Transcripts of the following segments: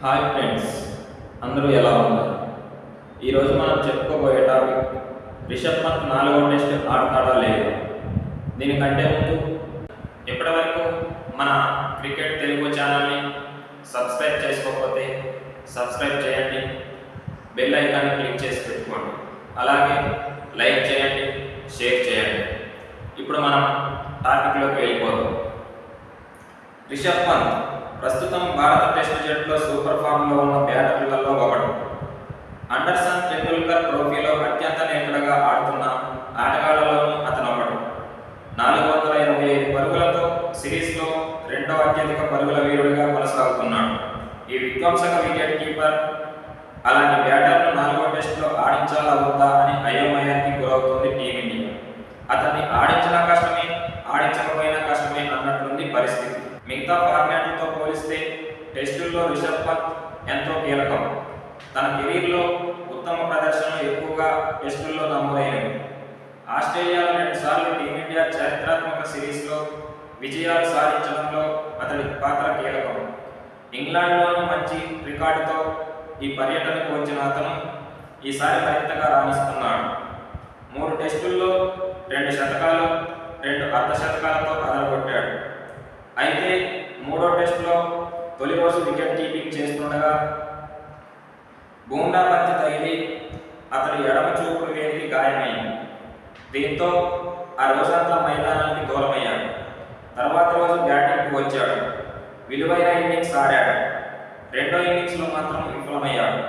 Hi friends అందరూ ఎలా ఉన్నారు? ఈరోజు మనం చెప్పుకోబోయే టాపిక్ రిషబ్ పంత్ నాలుగో టెస్ట్ ఆడతాడా లేదు? దీనికంటే ముందు ఇప్పటివరకు మన క్రికెట్ తెలుగు ఛానల్ని సబ్స్క్రైబ్ చేసుకోకపోతే సబ్స్క్రైబ్ చేయండి. బెల్ ఐకాన్ని క్లిక్ చేసి పెట్టుకోండి. అలాగే లైక్ చేయండి షేర్ చేయండి. ఇప్పుడు మనం టాపిక్లోకి వెళ్ళిపోదాం. రిషబ్ పంత్ ప్రస్తుతం భారత టెస్ట్ జట్టులో సూపర్ ఫామ్లో ఉన్న బ్యాటర్లలో ఒకడు. అండర్సన్ టెండూల్కర్ ట్రోఫీలో అత్యంత నేతలుగా ఆడుతున్న ఆటగాళ్ళలోనూ అతను ఒకడు నాలుగు వందల ఎనభై ఐదు పరుగులతో సిరీస్లో రెండో అత్యధిక పరుగుల వీరుడిగా కొనసాగుతున్నాడు. ఈ విధ్వంసక వికెట్ కీపర్ అలాంటి బ్యాటర్ను నాలుగో టెస్టులో ఆడించాలా వద్దా అని అయోమయానికి గురవుతుంది టీమిండియా. అతన్ని ఆడించడం కష్టం టెస్టుల్లో రిషబ్ పంత్ ఎంతో కీలకం. తన కెరీర్లో ఉత్తమ ప్రదర్శనలు ఎక్కువగా టెస్టుల్లో నమోదైనవి. ఆస్ట్రేలియాలో రెండుసార్లు టీమిండియా చారిత్రాత్మక సిరీస్లో విజయాలు సాధించడంలో అతడి పాత్ర కీలకం. ఇంగ్లాండ్లోనూ మంచి రికార్డుతో ఈ పర్యటనకు వచ్చిన అతను ఈసారి మరింతగా రాణిస్తున్నాడు. మూడు టెస్టుల్లో రెండు శతకాలు రెండు అర్ధ శతకాలతో అదరగొట్టాడు అయితే మూడో టెస్టులో తొలి రోజు వికెట్ కీపింగ్ చేస్తుండగా బూండా బంతి తగిలి అతడి ఎడమ చూపుడు వేలికి గాయమైంది. దీంతో ఆ రోజంతా మైదానానికి దూరమయ్యాడు. తర్వాత రోజు బ్యాటింగ్కి వచ్చాడు. విలువైన ఇన్నింగ్స్ ఆడాడు. రెండో ఇన్నింగ్స్లో మాత్రం విఫలమయ్యాడు.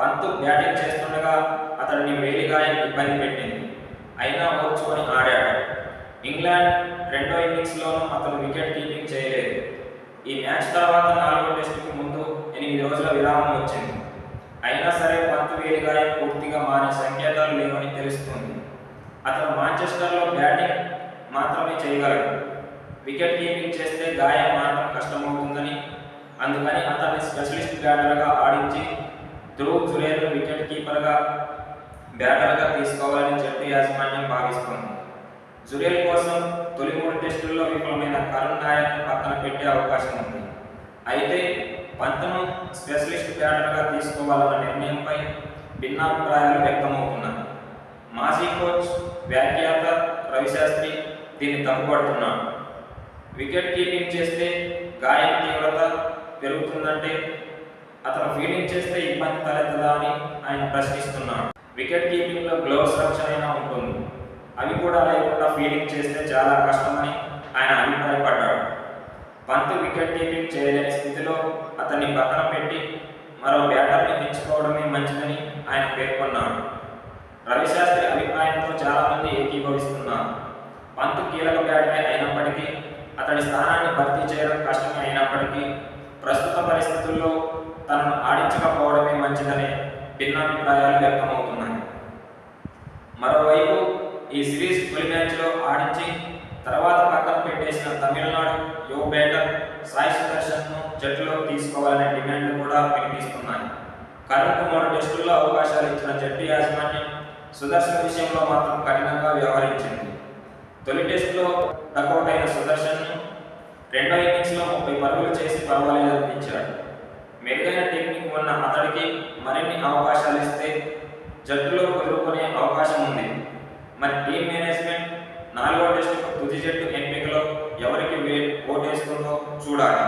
పంత్ బ్యాటింగ్ చేస్తుండగా అతడిని వేలిగాయం ఇబ్బంది పెట్టింది. అయినా ఓర్చుకొని ఆడాడు. ఇంగ్లాండ్ రెండో ఇన్నింగ్స్లోనూ అతను వికెట్ కీపింగ్ చేయలేదు. ఈ మ్యాచ్ తర్వాత నాలుగో టెస్టుకు ముందు ఎనిమిది రోజుల విరామం వచ్చింది. అయినా సరే పంత్ వేలిగాయం పూర్తిగా మారే సంకేతాలు లేవని తెలుస్తుంది. అతను మాంచెస్టర్లో బ్యాటింగ్ మాత్రమే చేయగలడు. వికెట్ కీపింగ్ చేస్తే గాయం మారడం కష్టమవుతుందని అందుకని అతన్ని స్పెషలిస్ట్ బ్యాటర్గా ఆడించి ధ్రువ్ జురేల్ను వికెట్ కీపర్గా బ్యాటర్గా తీసుకోవాలని జట్టు యాజమాన్యం భావిస్తుంది. జురేల్ కోసం తొలి మూడు టెస్టుల్లో విఫలమైన కరుణ్ నాయక్ పక్కన పెట్టే అవకాశం ఉంది. అయితే పంతను స్పెషలిస్ట్ బ్యాటర్గా తీసుకోవాలన్న నిర్ణయంపై భిన్నాభిప్రాయాలు వ్యక్తమవుతున్నాయి. మాజీ కోచ్ వ్యాఖ్యాత రవిశాస్త్రి దీన్ని తప్పుపడుతున్నాడు. వికెట్ కీపింగ్ చేస్తే గాయం తీవ్రత పెరుగుతుందంటే అతను ఫీల్డింగ్ చేస్తే ఇబ్బంది తలెత్తదా అని ఆయన ప్రశ్నిస్తున్నాడు. వికెట్ కీపింగ్లో గ్లోవ్స్ రక్షణ అయినా ఉంటుంది. అవి కూడా లేకుండా ఫీల్డింగ్ చేస్తే చాలా కష్టమని ఆయన అభిప్రాయపడ్డాడు. పంత్ వికెట్ కీపింగ్ చేయలేని స్థితిలో అతన్ని పక్కన పెట్టి మరో బ్యాటర్ని ఎంచుకోవడమే మంచిదని ఆయన పేర్కొన్నాడు. రవిశాస్త్రి అభిప్రాయంతో చాలామంది ఏకీభవిస్తున్నారు. పంత్ కీలక బ్యాటరే అయినప్పటికీ అతడి స్థానాన్ని భర్తీ చేయడం కష్టమే అయినప్పటికీ ప్రస్తుత పరిస్థితుల్లో తనను ఆడించకపోవడమే మంచిదనే భిన్నాభిప్రాయాలు వ్యక్తమవుతున్నాయి. మరోవైపు ఈ సిరీస్ తొలి మ్యాచ్లో ఆడించి తర్వాత పక్కన పెట్టేసిన తమిళనాడు యువ బ్యాటర్ సాయి సుదర్శన్ను జట్టులో తీసుకోవాలనే డిమాండ్లు కూడా వినిపిస్తున్నాయి. కరుణ్కు మూడు టెస్టుల్లో అవకాశాలు ఇచ్చిన జట్టు యాజమాన్యం సుదర్శన్ విషయంలో మాత్రం కఠినంగా వ్యవహరించింది. తొలి టెస్టులో డకౌట్ అయిన సుదర్శన్ను రెండో ఇన్నింగ్స్లో ముప్పై పరుగులు చేసి పర్వాలేదనిపించాడు మెరుగైన టెక్నిక్ ఉన్న అతడికి మరిన్ని అవకాశాలు ఇస్తే జట్టులో కుదురుకునే అవకాశం ఉంది. మరి టీం మేనేజ్మెంట్ నాలుగో టెస్ట్ తుది జట్టు ఎంపికలో ఎవరికి వే వేస్తుందో చూడాలి.